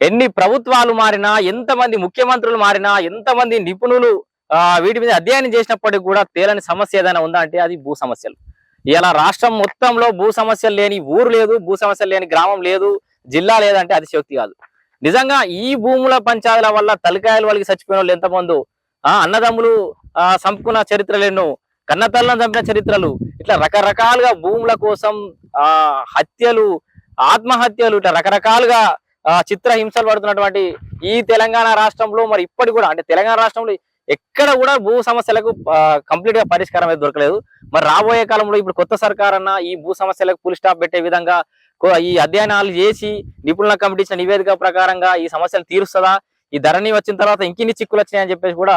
ఎన్ని ప్రభుత్వాలు మారినా ఎంతమంది ముఖ్యమంత్రులు మారినా ఎంతమంది నిపుణులు వీటి మీద అధ్యయనం చేసినప్పటికీ కూడా తేలని సమస్య ఏదైనా ఉందా అంటే అది భూ సమస్యలు. ఇలా రాష్ట్రం మొత్తంలో భూ సమస్యలు లేని ఊరు లేదు భూ సమస్యలు లేని గ్రామం లేదు జిల్లా లేదంటే అతిశక్తి కాదు. నిజంగా ఈ భూముల పంచాయతీల వల్ల తలకాయలు వాళ్ళకి చచ్చిపోయిన వాళ్ళు ఎంతమంది ఆ అన్నదమ్ములు ఆ చంపుకున్న చరిత్రలు ఎన్నో కన్నతల్లను చంపిన చరిత్రలు ఇట్లా రకరకాలుగా భూముల కోసం ఆ హత్యలు ఆత్మహత్యలు ఇట్లా రకరకాలుగా చిత్ర హింసలు పడుతున్నటువంటి ఈ తెలంగాణ రాష్ట్రంలో మరి ఇప్పటి కూడా అంటే తెలంగాణ రాష్ట్రంలో ఎక్కడ కూడా భూ సమస్యలకు కంప్లీట్గా పరిష్కారం అయితే దొరకలేదు. మరి రాబోయే కాలంలో ఇప్పుడు కొత్త సర్కార్ అన్న ఈ భూ సమస్యలకు పులి స్టాప్ పెట్టే విధంగా కో- ఈ అధ్యయనాలు చేసి నిపుణుల కమిటీ ఇచ్చిన నివేదిక ప్రకారంగా ఈ సమస్యలు తీరుస్తుందా? ఈ ధరణి వచ్చిన తర్వాత ఇంకిన్ని చిక్కులు వచ్చినాయని చెప్పేసి కూడా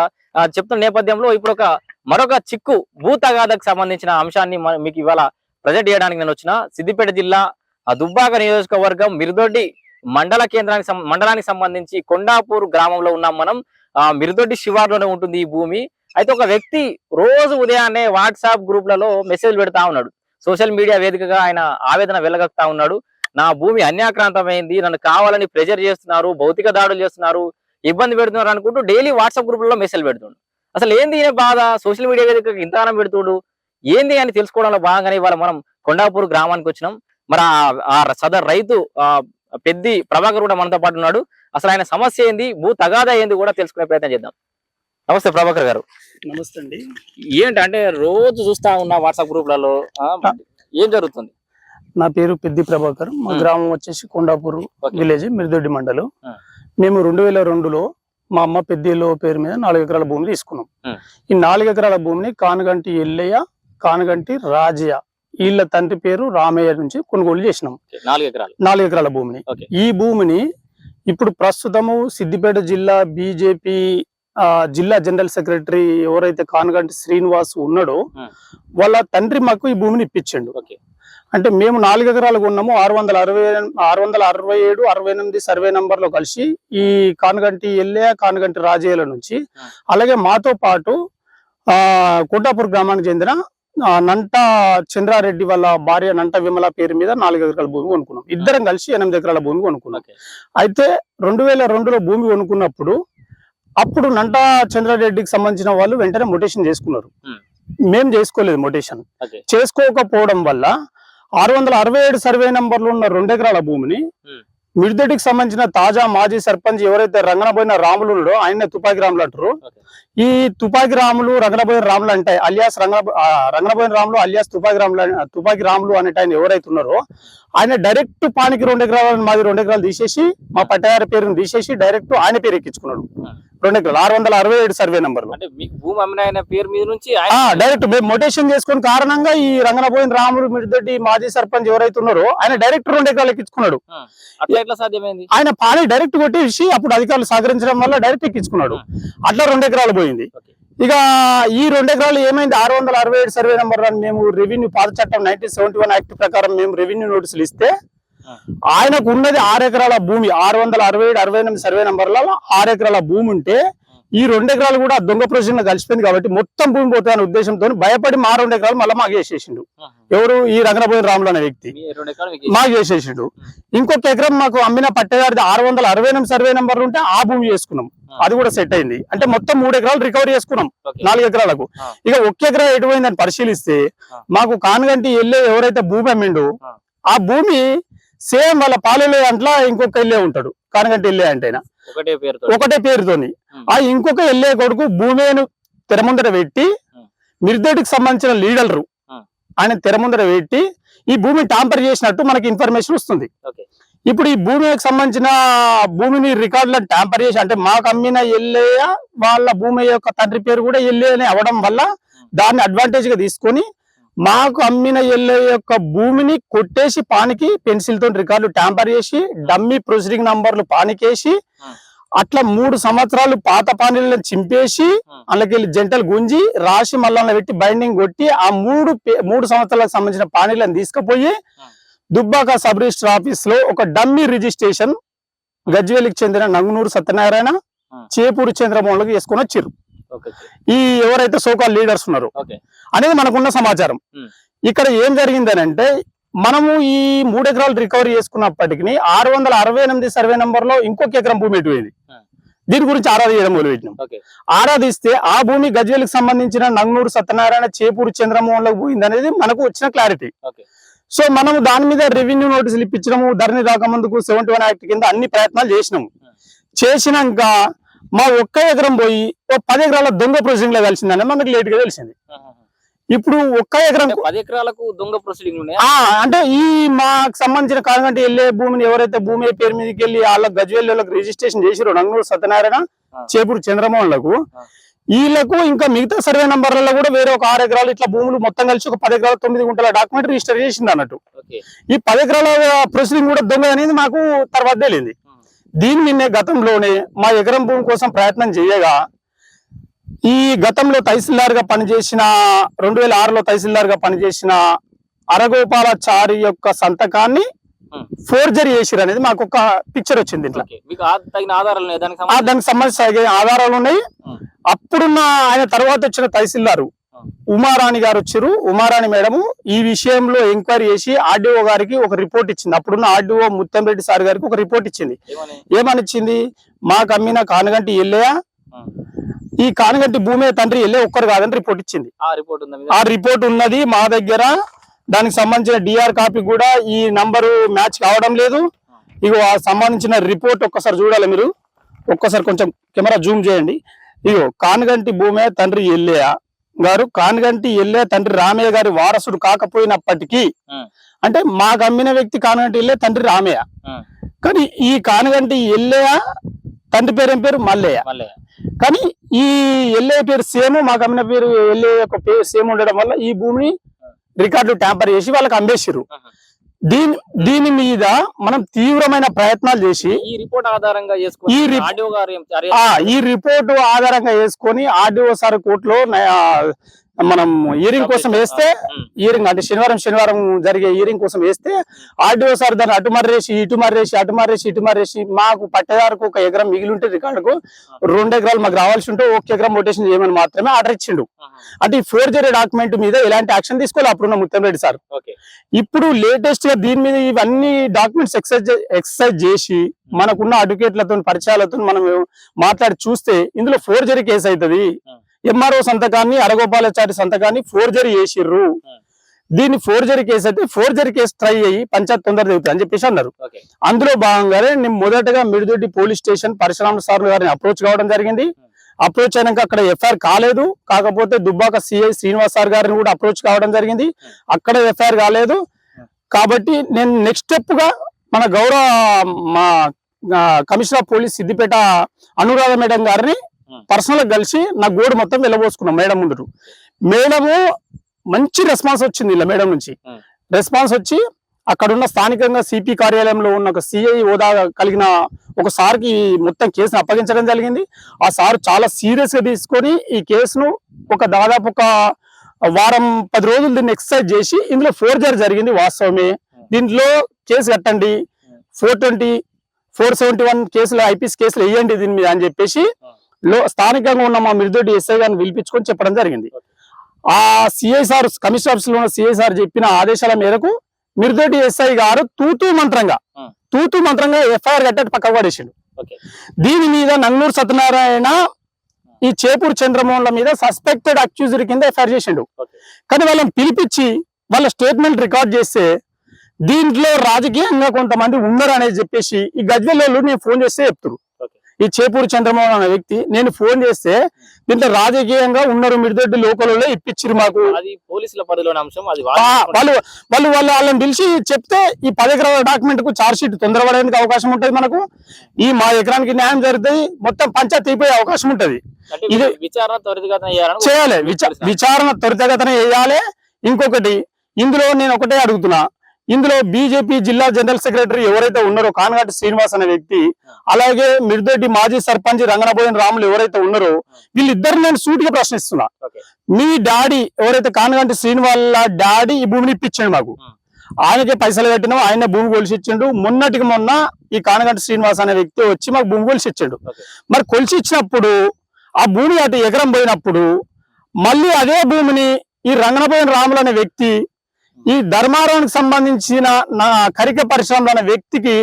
చెప్తున్న నేపథ్యంలో ఇప్పుడు ఒక మరొక చిక్కు భూ తగాదకు సంబంధించిన అంశాన్ని మీకు ఇవాళ ప్రజెంట్ చేయడానికి నేను వచ్చిన. సిద్దిపేట జిల్లా దుబ్బాక నియోజకవర్గం మిరుదొడ్డి మండల కేంద్రానికి మండలానికి సంబంధించి కొండాపూర్ గ్రామంలో ఉన్నాం మనం. మిరుదొడ్డి శివార్లోనే ఉంటుంది ఈ భూమి. అయితే ఒక వ్యక్తి రోజు ఉదయాన్నే వాట్సాప్ గ్రూప్లలో మెసేజ్ పెడతా ఉన్నాడు. సోషల్ మీడియా వేదికగా ఆయన ఆవేదన వెళ్ళగక్తా ఉన్నాడు. నా భూమి అన్యాక్రాంతమైంది. నన్ను కావాలని ప్రెజర్ చేస్తున్నారు భౌతిక దాడులు చేస్తున్నారు ఇబ్బంది పెడుతున్నారు అనుకుంటూ డైలీ వాట్సాప్ గ్రూప్లలో మెసేజ్ పెడుతుండు. అసలు ఏంది ఈయన బాధ? సోషల్ మీడియా వేదిక ఇంతగానం పెడుతుడు? ఏంది అని తెలుసుకోవడంలో భాగంగానే ఇవాళ మనం కొండాపూర్ గ్రామానికి వచ్చినాం. మరి ఆ- సదర్ రైతు పెద్ది ప్రభాకర్ కూడా మనతో పాటు ఉన్నాడు. అసలు ఆయన సమస్య ఏంది? భూ తగాదా ఏంది కూడా తెలుసుకునే ప్రయత్నం చేద్దాం. నమస్తే ప్రభాకర్ గారు. నమస్తే అండి. ఏంటి అంటే రోజు చూస్తా ఉన్నా వాట్సాప్ గ్రూప్లలో ఏం జరుగుతుంది? నా పేరు పెద్ది ప్రభాకర్. మా. గ్రామం వచ్చేసి కొండాపూర్. విలేజ్ మిరిదొడ్డి మండలం. మేము రెండు వేల రెండులో మా అమ్మ పెద్దిలో పేరు మీద నాలుగు ఎకరాల భూమి తీసుకున్నాం. ఈ నాలుగు ఎకరాల భూమిని కానగంటి ఎల్లయ్య కానగంటి రాజయ్య వీళ్ళ తండ్రి పేరు రామయ్య నుంచి కొనుగోలు చేసినాం నాలుగు ఎకరాలు నాలుగు ఎకరాల భూమిని. ఈ భూమిని ఇప్పుడు ప్రస్తుతము సిద్దిపేట జిల్లా బీజేపీ జిల్లా జనరల్ సెక్రటరీ ఎవరైతే కానగంటి శ్రీనివాస్ ఉన్నాడో. వాళ్ళ తండ్రి మాకు ఈ భూమిని ఇప్పించండు అంటే మేము నాలుగు ఎకరాలు కొన్నాము ఆరు వందల అరవై ఆరు వందల అరవై ఏడు అరవై ఎనిమిది సర్వే నంబర్లో కలిసి ఈ కానగంటి ఎల్లే కానగంటి రాజయ్యల నుంచి. అలాగే మాతో పాటు ఆ కోటాపూర్ గ్రామానికి చెందిన నంట చంద్రారెడ్డి వాళ్ళ భార్య నంట విమల పేరు మీద నాలుగు ఎకరాల భూమి కొనుక్కున్నాం. ఇద్దరం కలిసి ఎనిమిది ఎకరాల భూమి కొనుక్కున్నాం. అయితే రెండు వేల రెండులో భూమి కొనుక్కున్నప్పుడు అప్పుడు నంట చంద్రారెడ్డికి సంబంధించిన వాళ్ళు వెంటనే మొటేషన్ చేసుకున్నారు. మేము. చేసుకోలేదు మొటేషన్. చేసుకోకపోవడం వల్ల ఆరు వందల అరవై ఏడు సర్వే నంబర్లు ఉన్న రెండు ఎకరాల భూమిని. మిర్దటికి సంబంధించిన తాజా మాజీ సర్పంచ్ ఎవరైతే రంగనబోయిన రాములు ఉన్నాడో ఆయన్నే తుపాకి రాములు అంటారు. ఈ తుపాకి రాములు రంగనబోయిన రాములు అంటే అలియాస్ రంగ రంగనబోయిన రాములు అలియాస్ తుపాకి రాములు తుపాకి రాములు అనేట ఆయన ఎవరైతే ఉన్నారో ఆయన డైరెక్ట్ పానికి రెండు ఎకరాలు మాది రెండు ఎకరాలు తీసేసి మా పట్టగారి పేరుని తీసేసి డైరెక్ట్ ఆయన పేరు ఎక్కించుకున్నాడు. రెండు ఎకరాలు ఆరు వందల అరవై ఏడు సర్వే నంబర్లు అంటే మీకు భూమి అమ్మిన ఆయన పేరు మీద నుంచి డైరెక్ట్ మేము మొటేషన్ చేసుకున్న కారణంగా ఈ రంగనబోయిన రాములు మిడిదొడ్డి మాజీ సర్పంచ్ ఎవరైతే ఉన్నారో ఆయన డైరెక్ట్ రెండు ఎకరాలు ఎక్కించుకున్నాడు. అట్లా ఎట్లా సాధ్యమైంది? ఆయన పాని డైరెక్ట్ కొట్టేసి అప్పుడు అధికారులు సహకరించడం వల్ల డైరెక్ట్ ఎక్కించుకున్నాడు. అట్లా రెండు ఎకరాలు పోయింది. ఇక ఈ రెండు ఎకరాలు ఏమైంది? ఆరు వందల అరవై ఏడు సర్వే నెంబర్ అని మేము రెవెన్యూ పాత చట్టం నైన్టీన్ సెవెంటీ వన్ యాక్ట్ ప్రకారం మేము రెవెన్యూ నోటీసులు ఇస్తే. ఆయనకు ఉన్నది ఆరు ఎకరాల భూమి ఆరు వందల అరవై ఏడు అరవై ఎనిమిది సర్వే నెంబర్లలో ఆరు ఎకరాల భూమి ఉంటే ఈ రెండు ఎకరాలు కూడా దొంగ ప్రొసీజర్ కలిసిపోయింది కాబట్టి మొత్తం భూమి పోతాయనే ఉద్దేశంతో భయపడి మా రెండు ఎకరాలు మళ్ళీ మాకు వేసేసిండు ఎవరు ఈ రంగనబోయిన రాములు అనే వ్యక్తి. మీకు చేసేసిండు. ఇంకొక ఎకరం మాకు అమ్మిన పట్టేదారిది ఆరు వందల అరవై ఎనిమిది సర్వే నెంబర్లు ఉంటే ఆ భూమి చేసుకున్నాం. అది కూడా సెట్ అయింది. అంటే మొత్తం మూడు ఎకరాలు రికవరీ చేసుకున్నాం. నాలుగు ఎకరాలకు. ఇక ఒక్క ఎకరా ఎటుపోయిందని పరిశీలిస్తే. మాకు కానుగంటి ఎల్లే ఎవరైతే భూమి అమ్మిండు. ఆ భూమి సేమ్ వాళ్ళ పాలెలే అంట్లా ఇంకొక ఎల్లే ఉంటాడు. కానుగంటి ఎల్లే అంటేనా? ఒకటే పేరుతో ఒకటే పేరుతోని. ఆ ఇంకొక ఎల్లే కొడుకు భూమిని తెర ముందర పెట్టి ఉం. మిర్దోటికి సంబంధించిన లీడర్లు. ఆయన తెర ముందర పెట్టి ఈ భూమిని టాంపర్ చేసినట్టు మనకి ఇన్ఫర్మేషన్ వస్తుంది. ఇప్పుడు ఈ భూమికి సంబంధించిన భూమిని రికార్డులను ట్యాంపర్ చేసి అంటే మాకు అమ్మిన ఎల్లయ్య వాళ్ళ భూమి యొక్క తండ్రి పేరు కూడా ఎల్లయ్య అని అవడం వల్ల దాన్ని అడ్వాంటేజ్గా తీసుకొని మాకు అమ్మిన ఎల్లయ్య యొక్క భూమిని కొట్టేసి పానికి పెన్సిల్తో రికార్డు ట్యాంపర్ చేసి డమ్మీ ప్రొసీడింగ్ నంబర్లు పానికేసి. అట్లా మూడు సంవత్సరాలు పాత పానీలను చింపేసి. అందులోకి జంటలు గుంజి రాసి మళ్ళా పెట్టి బైండింగ్ కొట్టి ఆ మూడు మూడు సంవత్సరాలకు సంబంధించిన పానీలను తీసుకుపోయి దుబ్బాక సబ్ రిజిస్టర్ ఆఫీస్లో ఒక డమ్మీ రిజిస్ట్రేషన్ గజ్వేలికి చెందిన నంగునూరు సత్యనారాయణ. చేపూరు చంద్రమోహన్లకు వేసుకొని వచ్చారు ఈ ఎవరైతే సోకాల్ లీడర్స్ ఉన్నారో అనేది మనకున్న సమాచారం. ఇక్కడ ఏం జరిగిందని అంటే మనము ఈ మూడు ఎకరాలు రికవరీ చేసుకున్నప్పటికీ ఆరు వందల అరవై ఎనిమిది సర్వే నంబర్లో ఇంకొక ఎకరం భూమి ఎటుపోయింది Hmm. దీని గురించి ఆరాధన చేయడం మొదలుపెట్టినాం. ఆరాధిస్తే ఆ భూమి గజ్వేలకు సంబంధించిన నంగనూరు సత్యనారాయణ చేపూరు చంద్రమోహన్లకు పోయింది అనేది మనకు వచ్చిన క్లారిటీ సో మనం దాని మీద రెవెన్యూ నోటీసులు ఇప్పించడము ధరణి రాకముందుకు సెవెంటీ వన్ యాక్ట్ కింద అన్ని ప్రయత్నాలు చేసినాము. చేసినాక మా ఒక్క ఎకరం పోయి ఓ పది ఎకరాల దొంగ ప్రొసీడింగ్లో కలిసిందని మనకు లేట్గా తెలిసింది. ఇప్పుడు ఒక్క ఎకరం పది ఎకరాలకు దొంగ ప్రొసీడింగ్ అంటే ఈ మాకు సంబంధించిన కాదంటే వెళ్ళే భూమిని ఎవరైతే భూమి పేరు మీదకి వెళ్ళి వాళ్ళ గజ్వేల్ వాళ్ళకి రిజిస్ట్రేషన్ చేసిరో నంగూరు సత్యనారాయణ. చేపూరు చంద్రమోహన్లకు. వీళ్ళకు ఇంకా మిగతా సర్వే నంబర్లలో కూడా వేరే ఒక ఆరు ఎకరాలు ఇట్లా భూములు మొత్తం కలిసి ఒక పది ఎకరాలు తొమ్మిది గుంటల డాక్యుమెంట్ రిజిస్టర్ చేసింది అన్నట్టు. ఈ పది ఎకరాల ప్రొసీడింగ్ కూడా దొంగ అనేది మాకు తర్వాత తెలియంది దీని నిన్నే గతంలోనే మా ఎకరం భూమి కోసం ప్రయత్నం చేయగా ఈ గతంలో తహసీల్దార్గా పనిచేసిన రెండు వేల ఆరులో తహసీల్దార్గా పనిచేసిన అరగోపాలాచారి యొక్క సంతకాన్ని Hmm. ఫోర్జరీ చేసిరు అనేది మాకు ఒక పిక్చర్ వచ్చింది ఇట్లా దానికి సంబంధించి ఆధారాలు ఉన్నాయి Hmm. అప్పుడున్న ఆయన తర్వాత వచ్చిన తహసీల్దారు. ఉమారాణి గారు వచ్చారు. ఉమారాణి మేడం ఈ విషయంలో ఎంక్వైరీ చేసి ఆర్డీఓ గారికి ఒక రిపోర్ట్ ఇచ్చింది. అప్పుడున్న ఆర్డీఓ ముత్తంరెడ్డి సార్ గారికి ఒక రిపోర్ట్ ఇచ్చింది. ఏమని? ఇచ్చింది మాకు అమ్మిన కానగంటి ఎల్లయ్య ఉం. ఈ కానగంటి భూమి తండ్రి ఎల్లే ఒక్కరు కాదని రిపోర్ట్ ఇచ్చింది. ఆ రిపోర్ట్ ఉందా మీ ఆ రిపోర్ట్ ఉన్నది మా దగ్గర. దానికి సంబంధించిన డిఆర్ కాపీ కూడా ఈ నంబరు మ్యాచ్ కావడం లేదు. ఇగో ఆ సంబంధించిన రిపోర్ట్ ఒక్కసారి చూడాలి మీరు. ఒక్కసారి కొంచెం కెమెరా జూమ్ చేయండి. ఇగో కానగంటి భూమే తండ్రి ఎల్లయ్య గారు కానగంటి ఎల్లే తండ్రి రామయ్య గారి వారసుడు కాకపోయినప్పటికీ. అంటే మాకు అమ్మిన వ్యక్తి కానగంటి ఎల్లే తండ్రి రామయ్య. కానీ ఈ కానగంటి ఎల్లయ్య తండ్రి పేరు ఏం పేరు? మల్లయ్య. కానీ ఈ ఎల్లయ్య పేరు సేమ్ మాకు అమ్మిన పేరు ఎల్లయ్య యొక్క పేరు సేమ్ ఉండడం వల్ల ఈ భూమిని రికార్డులు ట్యాంపర్ చేసి వాళ్ళకి అమ్మేసిర్రు. దీని దీని మీద మనం తీవ్రమైన ప్రయత్నాలు చేసి ఈ రిపోర్ట్ ఆధారంగా చేసుకుని ఈ రిపోర్టు ఆధారంగా వేసుకొని ఆర్డీఓ సార్ కోర్టులో మనం హియరింగ్ కోసం వేస్తే ఉం. హియరింగ్ అంటే శనివారం శనివారం జరిగే హియరింగ్ కోసం వేస్తే ఆర్డీఓ సార్ దాన్ని అటు మర్రేసి ఇటు మర్రేసి అటు మర్రేసి ఇటు మర్రేసి మాకు పట్టేదారకు ఒక ఎకరం మిగిలి ఉంటే రికార్డుకు రెండు ఎకరాలు మాకు రావాల్సి ఉంటే ఒక ఎకరం రొటేషన్ చేయమని మాత్రమే ఆర్డర్ ఇచ్చిండు. అంటే ఈ ఫోర్జరీ డాక్యుమెంట్ మీద ఎలాంటి యాక్షన్ తీసుకోవాలి అప్పుడున్న ముత్తంరెడ్డి సార్. ఇప్పుడు లేటెస్ట్గా దీని మీద ఇవన్నీ డాక్యుమెంట్స్ ఎక్సైజ్ ఎక్సైజ్ చేసి మనకున్న అడ్వకేట్లతో పరిచయాలతో మనం మాట్లాడి చూస్తే ఇందులో ఫోర్జరీ కేసు అవుతుంది ఎంఆర్ఓ సంతకాన్ని అరగోపాలాచారి సంతకాన్ని ఫోర్జరీ చేసిర్రు. దీన్ని ఫోర్జరీ కేసు అయితే ఫోర్జరీ కేసు ట్రై అయ్యి పంచాయత్ తొందర దిగుతుంది అని చెప్పేసి అన్నారు. అందులో భాగంగానే నేను మొదటగా Mididoddi police station Parashurama sir గారిని అప్రోచ్ కావడం జరిగింది. అప్రోచ్ అయినాక అక్కడ ఎఫ్ఐఆర్ కాలేదు. కాకపోతే దుబ్బాక సిఐ శ్రీనివాస్ సార్ గారిని కూడా అప్రోచ్ కావడం జరిగింది. అక్కడ ఎఫ్ఐఆర్ కాలేదు. కాబట్టి నేను నెక్స్ట్ స్టెప్గా మన గౌరవ మా commissioner of police Siddipet Anuradha madam గారిని. పర్సనల్గా కలిసి నా గోడు మొత్తం వెళ్ళబోసుకున్నాం మేడం ముందు మేడము మంచి రెస్పాన్స్ వచ్చింది ఇలా మేడం నుంచి. రెస్పాన్స్ వచ్చి అక్కడ ఉన్న స్థానికంగా సిపి కార్యాలయంలో ఉన్న ఒక సిఐ హోదా కలిగిన ఒక సార్కి మొత్తం కేసును అప్పగించడం జరిగింది. ఆ సార్ చాలా సీరియస్గా తీసుకొని ఈ కేసును ఒక దాదాపు ఒక వారం పది రోజులు దీన్ని ఎక్సర్సైజ్ చేసి ఇందులో ఫోర్జరీ జరిగింది వాస్తవమే. దీంట్లో కేసు కట్టండి four twenty four seventy one కేసులు ఐపీఎస్ కేసులు వేయండి దీని మీద అని చెప్పేసి లో స్థానికంగా ఉన్న మా మిర్దొడ్డి ఎస్ఐ గారిని పిలిపించుకొని చెప్పడం జరిగింది. ఆ సిఐ సార్ కమిషనర్ ఆఫీస్లో ఉన్న సిఐ సార్ చెప్పిన ఆదేశాల మేరకు మిర్దొడ్డి ఎస్ఐ గారు తూతూ మంత్రంగా. తూతూ మంత్రంగా ఎఫ్ఐఆర్ కట్టేట్టు పక్కకు పడేసిండు. దీని మీద నంగూరు సత్యనారాయణ ఈ చేపూరు చంద్రమోహన్ల మీద సస్పెక్టెడ్ అక్యూజ్డ్ కింద ఎఫ్ఐఆర్ చేసిండు. కానీ వాళ్ళని పిలిపించి వాళ్ళ స్టేట్మెంట్ రికార్డ్ చేస్తే దీంట్లో రాజకీయంగా కొంతమంది ఉన్నారు అనేది చెప్పేసి ఈ గజ్వెల్లో నేను ఫోన్ చేస్తే చెప్తురు ఓకే ఈ చేపూరు చంద్రమోహన్ అనే వ్యక్తి నేను ఫోన్ చేస్తే దీంట్లో రాజకీయంగా ఉన్నారు మిడిదొడ్డి లోకల్లో ఇప్పించిరు మాకు. అది పోలీసుల పరిధిలోని అంశం అది వాళ్ళు వాళ్ళు వాళ్ళు వాళ్ళని పిలిచి చెప్తే ఈ పది ఎకరాల డాక్యుమెంట్కు చార్జ్ షీట్ తొందరపడేందుకు అవకాశం ఉంటది మనకు. ఈ మా ఎకరానికి న్యాయం జరుగుతుంది మొత్తం పంచాయతీ అయిపోయే అవకాశం ఉంటది. ఇది- విచారణ త్వరితగతిన చేయాలి. విచ- విచారణ త్వరితగతన చేయాలి. ఇంకొకటి ఇందులో నేను ఒకటే అడుగుతున్నా. ఇందులో బీజేపీ జిల్లా జనరల్ సెక్రటరీ ఎవరైతే ఉన్నారో కానగాటి శ్రీనివాస్ అనే వ్యక్తి అలాగే మిర్దొడ్డి మాజీ సర్పంచ్ రంగనబోయిన రాములు ఎవరైతే ఉన్నారో వీళ్ళిద్దరు నేను సూటిగా ప్రశ్నిస్తున్నా. మీ డాడీ ఎవరైతే కానగంటి శ్రీనివాళ్ళ డాడీ ఈ భూమిని ఇప్పించండు మాకు. ఆయనకే పైసలు కట్టినాం ఆయన భూమి కొలిసి ఇచ్చిండు మొన్నటికి మొన్న ఈ కానగంటి శ్రీనివాస్ అనే వ్యక్తి వచ్చి మాకు భూమి కొలిసి ఇచ్చిండు ఓకే. మరి కొలిసి ఇచ్చినప్పుడు ఆ భూమి అటు ఎకరం పోయినప్పుడు మళ్ళీ అదే భూమిని ఈ రంగనపోయిన రాములు అనే వ్యక్తి ఈ ధర్మారావునికి సంబంధించిన నా కరిక పరిశ్రమలో ఉన్న వ్యక్తికి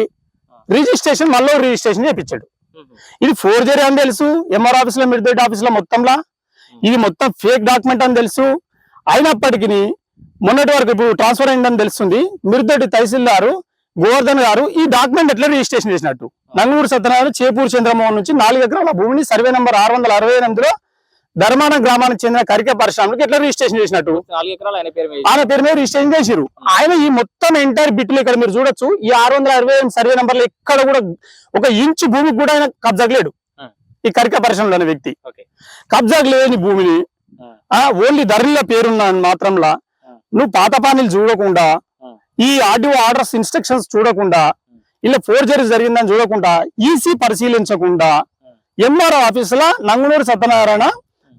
రిజిస్ట్రేషన్ మళ్ళీ రిజిస్ట్రేషన్ చేయించాడు. ఇది ఫోర్జరీ అని తెలుసు ఎంఆర్ ఆఫీస్లో మిడ్దొడ్డి ఆఫీస్లో మొత్తంలా. ఇది మొత్తం ఫేక్ డాక్యుమెంట్ అని తెలుసు. అయినప్పటికీ మొన్నటి వరకు ఇప్పుడు ట్రాన్స్ఫర్ అయిందని తెలుస్తుంది. మిర్దొడ్డి తహసీల్దారు గోవర్ధన్ గారు ఈ డాక్యుమెంట్ ఎట్లా రిజిస్ట్రేషన్ చేసినట్టు. నంగూరు సత్యనారాయణ చేపూరు చంద్రమోహన్ నుంచి నాలుగు ఎకరాల భూమిని సర్వే నంబర్ ఆరు వందల అరవై ఎనిమిదిలో ధర్మాన గ్రామానికి చెందిన కరిక పరిశ్రమలకు ఎట్లా రిజిస్ట్రేషన్ చేసినట్టు. ఆయన పేరు మీద రిజిస్ట్రేషన్ చేసిరు ఆయన ఈ మొత్తం ఎంటైర్ బిట్లు ఇక్కడ మీరు చూడొచ్చు. ఈ ఆరు వందల అరవై సర్వే నంబర్లు ఎక్కడ కూడా ఒక ఇంచు భూమికి కూడా ఆయన కబ్జాకు లేడు Hmm. ఈ కరిక పరిశ్రమలో అనే వ్యక్తి. కబ్జాకు లేని భూమిని ఆ. ఓన్లీ ధరల పేరున్న మాత్రంలా. నువ్వు పాత పానీలు చూడకుండా. ఈ ఆర్డీఓ ఆర్డర్స్ ఇన్స్ట్రక్షన్స్ చూడకుండా ఇలా ఫోర్జరీ జరిగిందని చూడకుండా ఈసీ పరిశీలించకుండా ఎంఆర్ఓ ఆఫీసులో నంగునూరు సత్యనారాయణ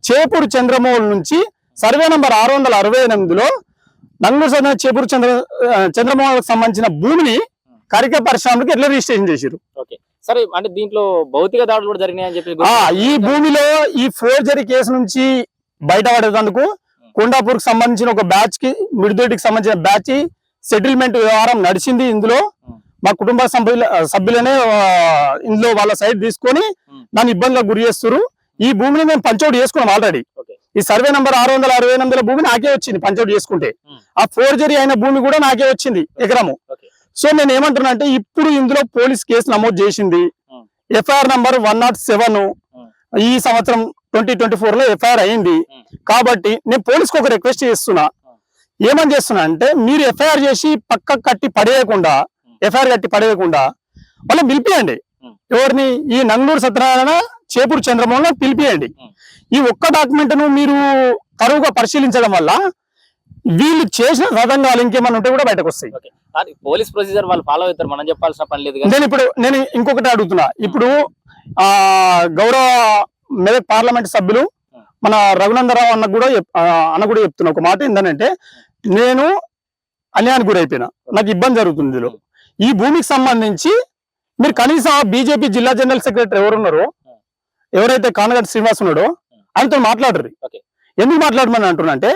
చేపూరు చంద్రమౌళి నుంచి సర్వే నంబర్ ఆరు వందల అరవై ఎనిమిదిలో నంగునూరు సత్యనారాయణ చేపూరు చంద్ర చంద్రమౌళికి సంబంధించిన భూమిని కరిక పరిశ్రమలకు ఎట్లా రిజిస్ట్రేషన్ చేశారు ఓకే. సరే అంటే దీంట్లో భౌతిక దాడులు కూడా జరిగినాయని చెప్పి ఈ భూమిలో ఈ ఫోర్జరీ కేసు నుంచి బయటపడేందుకు కొండాపూర్కి సంబంధించిన ఒక బ్యాచ్కి మిడిదొడ్డికి సంబంధించిన బ్యాచ్ సెటిల్మెంట్ వ్యవహారం నడిచింది. ఇందులో మా కుటుంబ సభ్యుల సభ్యులనే ఇందులో వాళ్ళ సైడ్ తీసుకొని. నన్ను ఇబ్బందులకు గురి చేస్తారు ఈ భూమిని మేము పంచౌట్ చేసుకున్నాం ఆల్రెడీ ఈ సర్వే నంబర్ ఆరు వందల అరవై ఎనిమిదిల భూమి నాకే వచ్చింది పంచౌట్ చేసుకుంటే. Hmm. ఆ ఫోర్జరీ అయిన భూమి కూడా నాకే వచ్చింది ఎకరము. సో నేను ఏమంటున్నా అంటే ఇప్పుడు ఇందులో పోలీస్ కేసు నమోదు చేసింది. Hmm. FIR number one nought seven ఈ సంవత్సరం ట్వంటీ ట్వంటీ ఫోర్లో ఎఫ్ఐఆర్ అయింది. Hmm. కాబట్టి నేను పోలీస్ ఒక రిక్వెస్ట్ చేస్తున్నా. ఏమని చేస్తున్నా అంటే మీరు ఎఫ్ఐఆర్ చేసి పక్క కట్టి పడేయకుండా ఎఫ్ఐఆర్ కట్టి పడేయకుండా వాళ్ళని పిలిపియండి. Hmm. ఎవరిని? ఈ నంగూరు సత్యనారాయణ చేపూరు చంద్రమోహన్ పిలిపియండి. ఈ ఒక్క డాక్యుమెంట్ను మీరు తరువుగా పరిశీలించడం వల్ల వీళ్ళు చేసిన తతంగాలు ఇంకేమన్నా ఉంటే కూడా బయటకు వస్తాయి. పోలీస్ ప్రొసీజర్ వాళ్ళు ఫాలో అవుతారు మనం చెప్పాల్సిన పని లేదు నేను ఇప్పుడు నేను ఇంకొకటి అడుగుతున్నా. ఇప్పుడు ఆ గౌరవ మెదక్ పార్లమెంట్ సభ్యులు మన రఘునందరావు అన్న కూడా అన్న కూడా చెప్తున్నా ఒక మాట ఏంటంటే నేను అన్యాయానికి గురైపోయినా. నాకు ఇబ్బంది జరుగుతుంది ఇందులో. ఈ భూమికి సంబంధించి మీరు కనీసం ఆ బీజేపీ జిల్లా జనరల్ సెక్రటరీ ఎవరున్నారో ఎవరైతే కానగడ్డ శ్రీనివాస్ ఉన్నాడో ఆయనతో మాట్లాడరు. ఎందుకు మాట్లాడమని అంటున్నా అంటే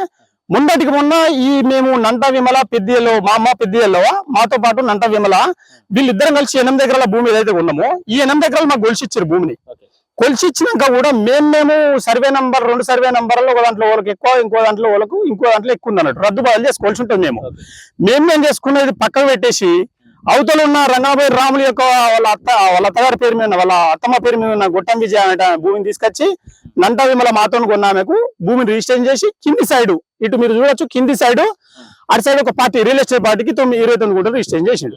మొన్నటికి మొన్న ఈ మేము నంట విమల పెద్దియలో మా అమ్మ పెద్దియలో మాతో పాటు నంట విమల వీళ్ళిద్దరం కలిసి ఎనిమిది ఎకరాల భూమి ఏదైతే ఉన్నామో ఈ ఎనిమిది ఎకరాలు మాకు గొలిసిచ్చారు భూమిని. కొలిసి ఇచ్చినాక కూడా మేము మేము సర్వే నంబర్ రెండు సర్వే నంబర్లో ఒక దాంట్లో వాళ్ళకి ఎక్కువ ఇంకో దాంట్లో వాళ్ళకు ఇంకో దాంట్లో ఎక్కువ ఉంది అన్నట్టు రద్దు బదులు చేసి కొలిసి ఉంటుంది మేము మేము ఏం చేసుకునేది? పక్కకు పెట్టేసి అవతల ఉన్న రంగాబాయి రాముల యొక్క వాళ్ళ అత్త వాళ్ళ అత్తగారి పేరు మీద వాళ్ళ అత్తమ్మ పేరు మీద ఉన్న గొట్టం విజయ అనే భూమిని తీసుకొచ్చి నంట విమల మాతో కొన్న ఆమెకు భూమిని రిజిస్ట్రేషన్ చేసి కింది సైడ్ ఇటు మీరు చూడొచ్చు కింది సైడ్ అటు సైడ్ ఒక పార్టీ రియల్ ఎస్టేట్ పార్టీకి తొమ్మిది ఇరవై తొమ్మిది గుంటలు రిజిస్ట్రేషన్ చేసిండు.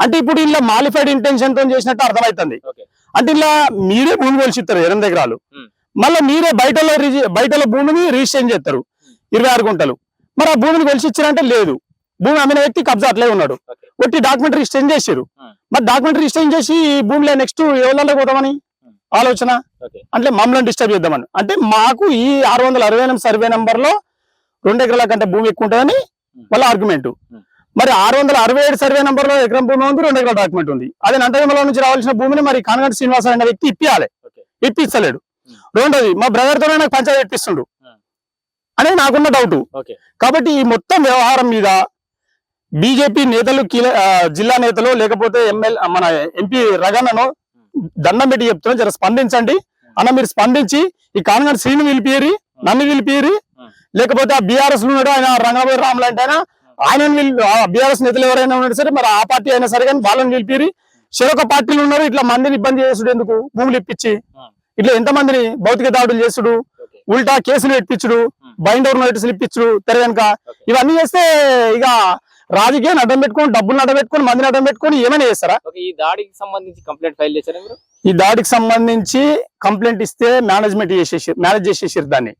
అంటే ఇప్పుడు ఇలా మాలిఫైడ్ ఇంటెన్షన్తో చేసినట్టు అర్థమవుతుంది అంటే ఇలా మీరే భూమి కొలిచిస్తారు ఎనిమిది ఎకరాలు. మళ్ళీ మీరే బయటలో రిజి- బయటలో భూమిని రిజిస్ట్రేషన్ చేస్తారు. ఇరవై ఆరు గుంటలు. మరి ఆ భూమిని కొలిచి ఇచ్చారంటే లేదు. భూమి అమ్మిన వ్యక్తి కబ్జా అట్లే ఉన్నాడు ఓకే ఒట్టి డాక్యుమెంట్ రిజిస్ట్రేషన్ చేశారు. మరి డాక్యుమెంట్ రిజిస్ట్రేషన్ చేసి భూమిలో నెక్స్ట్ ఎవరిలో పోతామని. ఆలోచన? అంటే మమ్మల్ని డిస్టర్బ్ చేద్దామని. అంటే మాకు ఈ ఆరు వందల అరవై ఎనిమిది సర్వే నంబర్లో రెండు ఎకరాల కంటే భూమి ఎక్కువ ఉంటుందని వాళ్ళ ఆర్గ్యుమెంట్. మరి ఆరు వందల అరవై ఏడు సర్వే నంబర్లో ఎకరం భూమి ఉంది రెండు ఎకరాల డాక్యుమెంట్ ఉంది. అదే నంటవిమల నుంచి రావాల్సిన భూమిని మరి కానగంట శ్రీనివాస అనే వ్యక్తి ఇప్పియాలి. ఇప్పించలేడు Hmm. రెండోది మా బ్రదర్ తోనే నాకు పంచాయతీ ఇప్పిస్తుండు. Hmm. అనేది నాకున్న డౌట్ కాబట్టి ఈ మొత్తం వ్యవహారం మీద బీజేపీ నేతలు జిల్లా నేతలు లేకపోతే ఎమ్మెల్యే మన ఎంపీ రగన్నను దండం పెట్టి చెప్తున్నా జర స్పందించండి అన్న మీరు స్పందించి ఈ కానగంట శ్రీని పిలిపియరి నన్ను పిలిపియరి. లేకపోతే ఆ బీఆర్ఎస్ ఉన్నాడు ఆయన రంగబాబు రాములు అంటే ఆయన ఆయన బీఆర్ఎస్ నేతలు ఎవరైనా ఉన్నారు సరే మరి ఆ పార్టీ అయినా సరే కానీ వాళ్ళని పిలిపిరి చెరొక పార్టీలు ఉన్నారు ఇట్లా మందిని ఇబ్బంది చేసుడు ఎందుకు భూములు ఇప్పించి. ఇట్లా ఎంత మందిని భౌతిక దాడులు చేసుడు ఉల్టా కేసులు Hmm. బైండర్ నోటీసులు ఇప్పించుడు తెర వెనక. ఇవన్నీ చేస్తే ఇక రాజకీయాన్ని అడ్డం పెట్టుకొని డబ్బులు అడ్డం పెట్టుకొని మందిని అడ్డం పెట్టుకొని ఏమైనా చేస్తారా? ఈ దాడికి సంబంధించి కంప్లైంట్ ఫైల్ చేశారా మీరు? ఈ దాడికి సంబంధించి కంప్లైంట్ ఇస్తే మేనేజ్మెంట్ చేసేసి మేనేజ్ చేసేసారు దాన్ని.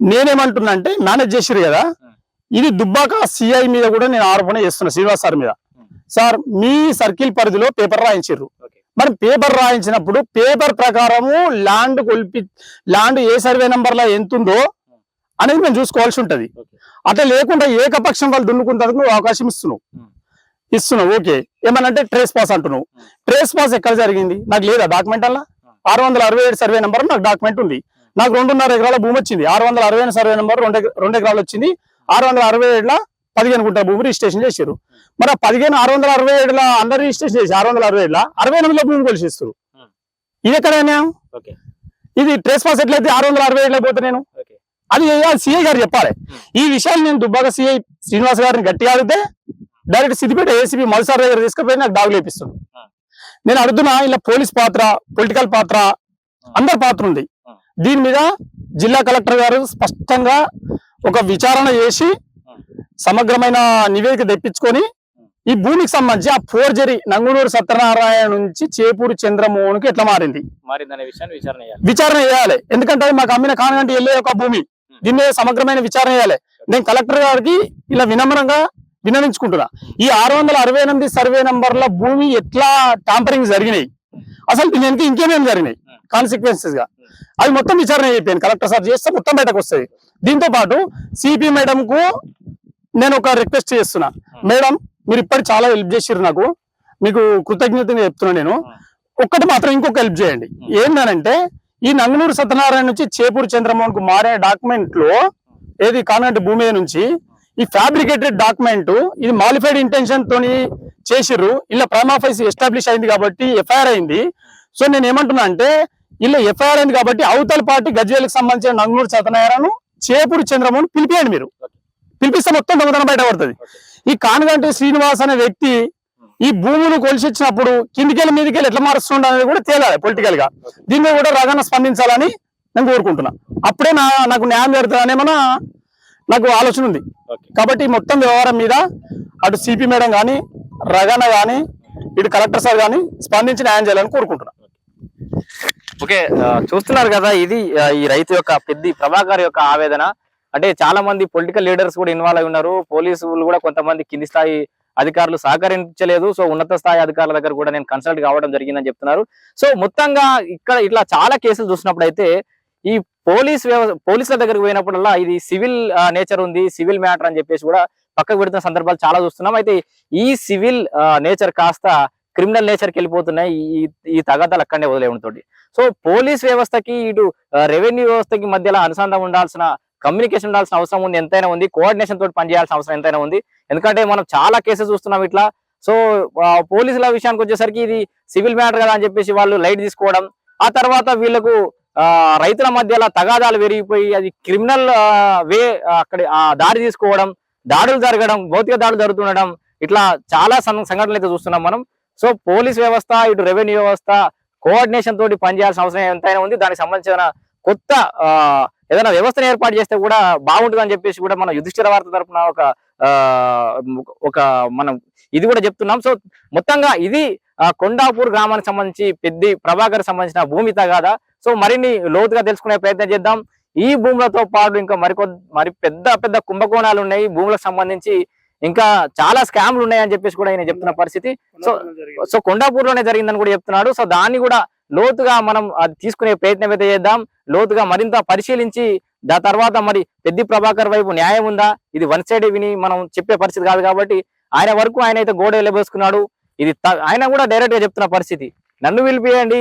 నేనేమంటున్నా అంటే మేనేజ్ చేసిరు కదా. ఇది దుబ్బాక సిఐ మీద కూడా నేను ఆరోపణ చేస్తున్నా శ్రీనివాస్ సార్ మీద. సార్ మీ సర్కిల్ పరిధిలో పేపర్ రాయించారు మరి పేపర్ రాయించినప్పుడు పేపర్ ప్రకారము ల్యాండ్ కొలిపి ల్యాండ్ ఏ సర్వే నంబర్లో ఎంత ఉందో అనేది మేము చూసుకోవాల్సి ఉంటది. అట్లా లేకుండా ఏకపక్షం వాళ్ళు దున్నుకుంటానికి నువ్వు అవకాశం ఇస్తున్నావు. ఇస్తున్నావు ఓకే. ఏమనంటే ట్రేస్ పాస్ అంటున్నావు. ట్రేస్ పాస్ ఎక్కడ జరిగింది? నాకు లేదా డాక్యుమెంట్ అలా. ఆరు వందల అరవై ఏడు సర్వే నెంబర్ నాకు డాక్యుమెంట్ ఉంది. నాకు రెండున్నర ఎకరాల భూమి వచ్చింది. ఆరు వందల అరవై సర్వే నెంబర్ రెండు రెండు ఎకరాలు వచ్చింది. ఆరు వందల అరవై ఏడులో పదిహేను గుంటల భూమి రిజిస్ట్రేషన్ చేశారు. మరి ఆ పదిహేను ఆరు వందల అరవై ఏడులో అందరు రిజిస్ట్రేషన్ చేసి ఆరు వందల అరవై ఏడులో అరవై ఎనిమిదిలో భూమి కొలిసిస్తారు. ఇది ఎక్కడైనా ఇది ట్రేస్ పాస్ ఎట్లయితే ఆరు వందల అరవై ఏడులో పోతే నేను? అది సిఐ గారు చెప్పాలి. ఈ విషయాలు నేను దుబ్బాక సిఐ శ్రీనివాస్ గారిని గట్టిగా అడిగితే డైరెక్ట్ సిద్దిపేట ఏసీపీ మల్సార్ దగ్గర తీసుకుపోయి నాకు డాగులు వేపిస్తుంది. నేను అడుగుతున్నా ఇలా పోలీస్ పాత్ర పొలిటికల్ పాత్ర అందరి పాత్ర ఉంది. దీని మీద జిల్లా కలెక్టర్ గారు స్పష్టంగా ఒక విచారణ చేసి సమగ్రమైన నివేదిక తెప్పించుకొని ఈ భూమికి సంబంధించి ఆ ఫోర్జరీ నంగునూరు సత్యనారాయణ నుంచి చేపూరు చంద్రమోహన్కి ఎట్లా మారింది? విషయాన్ని విచారణ చేయాలి. విచారణ చేయాలి. ఎందుకంటే మాకు అమ్మిన కానగంటి వెళ్ళే ఒక భూమి. దీని మీద సమగ్రమైన విచారణ చేయాలి. నేను కలెక్టర్ గారికి ఇలా వినమ్రంగా వినవించుకుంటున్నా ఈ ఆరు వందల అరవై ఎనిమిది సర్వే నంబర్ల భూమి ఎట్లా టాంపరింగ్ జరిగినాయి? అసలు దీనికి ఇంకేమేమి జరిగినాయి? కాన్సిక్వెన్సెస్గా. అది మొత్తం విచారణ అయిపోయింది కలెక్టర్ సార్ చేస్తే మొత్తం బయటకు వస్తుంది దీంతో పాటు సిపి మేడం కు నేను ఒక రిక్వెస్ట్ చేస్తున్నా. మేడం మీరు ఇప్పటికి చాలా హెల్ప్ చేసిర్రు నాకు. మీకు కృతజ్ఞతగా చెప్తున్నా నేను. ఒక్కటి మాత్రం ఇంకొక హెల్ప్ చేయండి. ఏంటనంటే ఈ నంగనూరు సత్యనారాయణ నుంచి చేపూరు చంద్రమోహన్కు మారే డాక్యుమెంట్లో ఏది కానటి భూమి నుంచి ఈ ఫ్యాబ్రికేటెడ్ డాక్యుమెంట్ ఇది మాలిఫైడ్ ఇంటెన్షన్ తోని చేసిర్రు. ఇలా ప్రైమాఫైస్ ఎస్టాబ్లిష్ అయింది కాబట్టి ఎఫ్ఐఆర్ అయింది. సో నేను ఏమంటున్నా అంటే ఇలా ఎఫ్ఐఆర్ అయింది కాబట్టి అవతల పార్టీ గజ్వేలకు సంబంధించిన నంగనూరు సత్యనారాయణను చేపూరు చంద్రమోహన్ పిలిపియండి మీరు. పిలిపిస్తే మొత్తం దొంగతనం బయటపడుతుంది. ఈ కానగంటి శ్రీనివాస్ అనే వ్యక్తి ఈ భూములు కొలిసిచ్చినప్పుడు కిందికెళ్ళి మీదికెళ్ళి ఎట్లా మారుస్తుండ అనేది కూడా తేలాలి పొలిటికల్గా. దీని మీద కూడా రగన స్పందించాలని నేను కోరుకుంటున్నా. అప్పుడే నా నాకు న్యాయం జరుగుతుందనేమన్నా నాకు ఆలోచన ఉంది. కాబట్టి మొత్తం వ్యవహారం మీద అటు సిపి మేడం కానీ రగన కానీ ఇటు కలెక్టర్ సార్ కానీ స్పందించి న్యాయం చేయాలని కోరుకుంటున్నా. ఓకే చూస్తున్నారు కదా ఇది ఈ రైతు యొక్క పెద్ద ప్రభాకర్ యొక్క ఆవేదన. అంటే చాలా మంది పొలిటికల్ లీడర్స్ కూడా ఇన్వాల్వ్ అయి ఉన్నారు. పోలీసులు కూడా కొంతమంది కింది స్థాయి అధికారులు సహకరించలేదు. సో ఉన్నత స్థాయి అధికారుల దగ్గర కూడా నేను కన్సల్ట్ కావడం జరిగిందని చెప్తున్నారు. సో మొత్తంగా ఇక్కడ ఇట్లా చాలా కేసులు చూసినప్పుడు అయితే ఈ పోలీస్ వ్యవస్థ పోలీసుల దగ్గరికి పోయినప్పుడల్లా ఇది సివిల్ నేచర్ ఉంది సివిల్ మ్యాటర్ అని చెప్పేసి కూడా పక్కకు పెడుతున్న సందర్భాలు చాలా చూస్తున్నాం. అయితే ఈ సివిల్ నేచర్ కాస్త క్రిమినల్ నేచర్కి వెళ్ళిపోతున్నాయి. ఈ ఈ తగాదాలు అక్కడనే వదిలేయడంతోటి. సో పోలీస్ వ్యవస్థకి ఇటు రెవెన్యూ వ్యవస్థకి మధ్యలో అనుసంధానం ఉండాల్సిన కమ్యూనికేషన్ ఉండాల్సిన అవసరం ఉంది ఎంతైనా ఉంది కోఆర్డినేషన్ తోటి పనిచేయాల్సిన అవసరం ఎంతైనా ఉంది. ఎందుకంటే మనం చాలా కేసెస్ చూస్తున్నాం ఇట్లా. సో పోలీసుల విషయానికి వచ్చేసరికి ఇది సివిల్ మ్యాటర్ కదా అని చెప్పేసి వాళ్ళు లైట్ తీసుకోవడం. ఆ తర్వాత వీళ్ళకు రైతుల మధ్యలో తగాదాలు పెరిగిపోయి అది క్రిమినల్ వే అక్కడ దాడి తీసుకోవడం దాడులు జరగడం భౌతిక దాడులు జరుగుతుండడం ఇట్లా చాలా సంఘటనలు అయితే చూస్తున్నాం మనం. సో పోలీస్ వ్యవస్థ ఇటు రెవెన్యూ వ్యవస్థ కోఆర్డినేషన్ తోటి పనిచేయాల్సిన అవసరం ఎంతైనా ఉంది. దానికి సంబంధించిన కొత్త ఏదైనా వ్యవస్థను ఏర్పాటు చేస్తే కూడా బాగుంటుంది అని చెప్పేసి కూడా మన యుధిష్ఠిర వార్త తరపున ఒక ఒక మనం ఇది కూడా చెప్తున్నాం. సో మొత్తంగా ఇది కొండాపూర్ గ్రామానికి సంబంధించి పెద్ద ప్రభాకర్ సంబంధించిన భూమి తగాదా సో మరిన్ని లోతుగా తెలుసుకునే ప్రయత్నం చేద్దాం. ఈ భూములతో పాటు ఇంకా మరికొ మరి పెద్ద పెద్ద కుంభకోణాలు ఉన్నాయి. భూములకు సంబంధించి ఇంకా చాలా స్కామ్లు ఉన్నాయి అని చెప్పేసి కూడా ఆయన చెప్తున్న పరిస్థితి. సో సో కొండాపూర్లోనే జరిగిందని కూడా చెప్తున్నాడు. సో దాన్ని కూడా లోతుగా మనం అది తీసుకునే ప్రయత్నం అయితే చేద్దాం లోతుగా మరింత పరిశీలించి దా తర్వాత మరి పెద్ది ప్రభాకర్ వైపు న్యాయం ఉందా? ఇది వన్ సైడ్ విని మనం చెప్పే పరిస్థితి కాదు కాబట్టి ఆయన వరకు ఆయన అయితే గోడ వెళ్ళబోసుకున్నాడు ఇది ఆయన కూడా డైరెక్ట్గా చెప్తున్న పరిస్థితి. నన్ను పిలిపియండి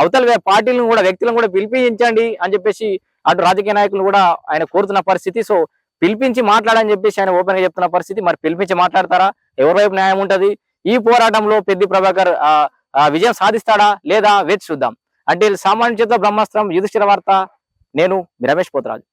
అవతల పార్టీలను కూడా వ్యక్తులను కూడా పిలిపించండి అని చెప్పేసి అటు రాజకీయ నాయకులు కూడా ఆయన కోరుతున్న పరిస్థితి. సో పిలిపించి మాట్లాడని చెప్పేసి ఆయన ఓపెన్గా చెప్తున్న పరిస్థితి. మరి పిలిపించి మాట్లాడతారా? ఎవరి వైపు న్యాయం ఉంటది? ఈ పోరాటంలో పెద్ది ప్రభాకర్ విజయం సాధిస్తాడా లేదా వేచి చూద్దాం. అంటే సామాన్య చేత బ్రహ్మాస్త్రం యుధిష్ఠిర వార్త నేను రమేష్ పోతరాజు.